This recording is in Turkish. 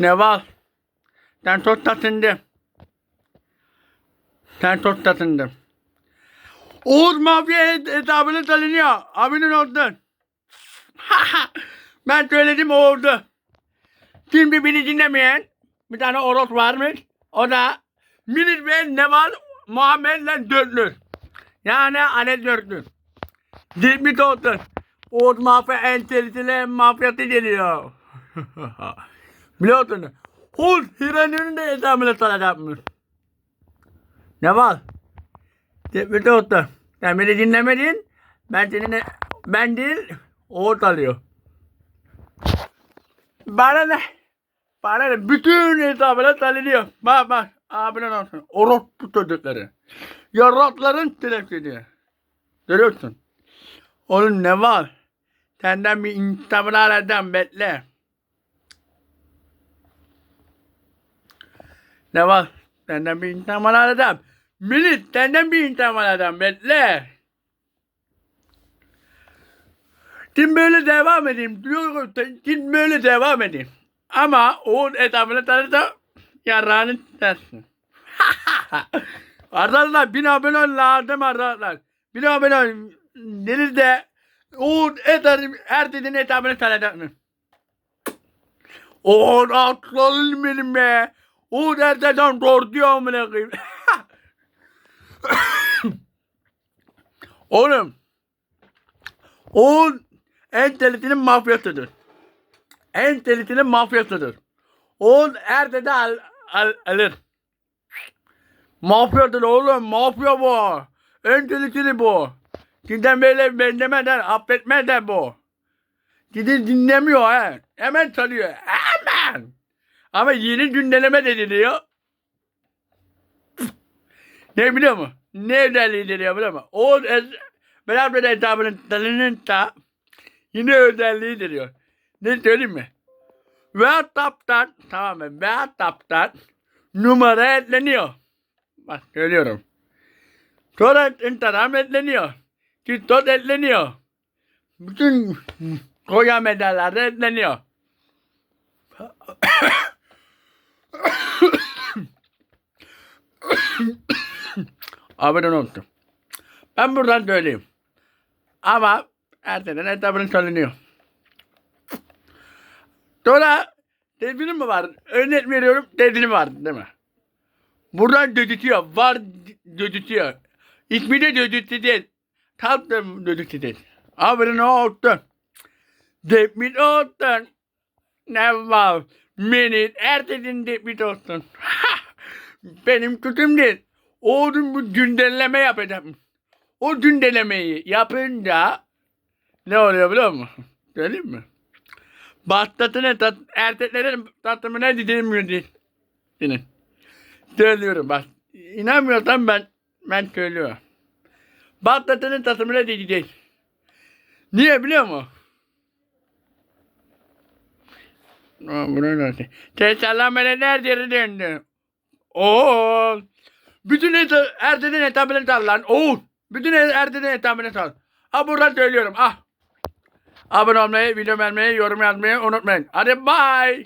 Neval. Sen çok tatındın. Sen çok tatındın. Oğuz mafya etabını tanınıyor. Abinin oldun. ben söyledim o oldu. Şimdi beni dinlemeyen bir tane oros varmış. O da Milir ve Neval Muhammed'le dörtlü. Yani Alet dörtlü. Dilmit oldu. Oğuz mafya entelisine mafyası geliyor. Biliyorsun. Hul Hiran'ın da hesabını tanıyacakmış. Neval. Dilmit oldu. Sen beni dinlemedin. Ben seninle ben değil Oğuz alıyor. Bana ne? Bana ne? Bütün hesabına tanınıyor. Bak bak. Abinin olsun. Orospu çocukları. Yaratların telefoni. Görüyorsun. Oğlum ne var? Senden bir intikamını alacağım bekle. Ne var? Senden bir intikamını alacağım. Millet senden bir intikam alacağım bekle. Şimdi böyle devam edeyim. Diyorum, Şimdi böyle devam edeyim. Ama o etabını tanırsa yarrağını dersin. Arkadaşlar bin abone ol lazım arkadaşlar. Bin abone ol. Denizde o etabı her dediğin etabını tanıyacaksın. O aslanım benim be. O nereden diyor amına koyayım. Oğlum. O en tehlikeli mafyasıdır. En tehlikeli mafyasıdır. O her dedi al, al, alır. Mafyadır oğlum. Mafya bu. En tehlikeli bu. Sizden böyle benzemeden, affetmeden bu. Sizi dinlemiyor ha. Hemen çalıyor. Hemen. Ama yeni gündeme de diyor. Ne biliyor musun? Ne özelliği biliyor musun? O ez- beraber hesabının tanının da yine özelliği diyor. Ne söyleyeyim mi? WhatsApp'tan tamam mı? WhatsApp'tan numara ekleniyor. Bak söylüyorum. Sonra Instagram ekleniyor. TikTok ekleniyor. Bütün koya medyalarda ekleniyor. Abone olsun. Ben buradan söyleyeyim. Ama erteden etabını söyleniyor. Sonra tedbirim mi var? Örnek veriyorum tedbirim var değil mi? Buradan dödütüyor. Var dödütüyor. İsmi de dödütü değil. Tam da dödütü değil. Abone olsun. Depmit olsun. Ne var? Minit erteden depmit olsun. Benim tutum değil. Oğlum bu gündelleme yapacağım. O gündelemeyi yapınca ne oluyor biliyor musun? Söyleyeyim mi? Battatını tat, erkeklerin tatımına didilmiyor değil. Senin. Söylüyorum bak. İnanmıyorsan ben ben söylüyorum. Battatının tatımına didil. Niye biliyor musun? Bunu nasıl? Tesallamene nerede döndü? Bütün et- erdenin etabını sal lan. Oo. Bütün erdenin etabını sal. Ha buradan söylüyorum. Ah. Abone olmayı, video beğenmeyi, yorum yazmayı unutmayın. Hadi bye.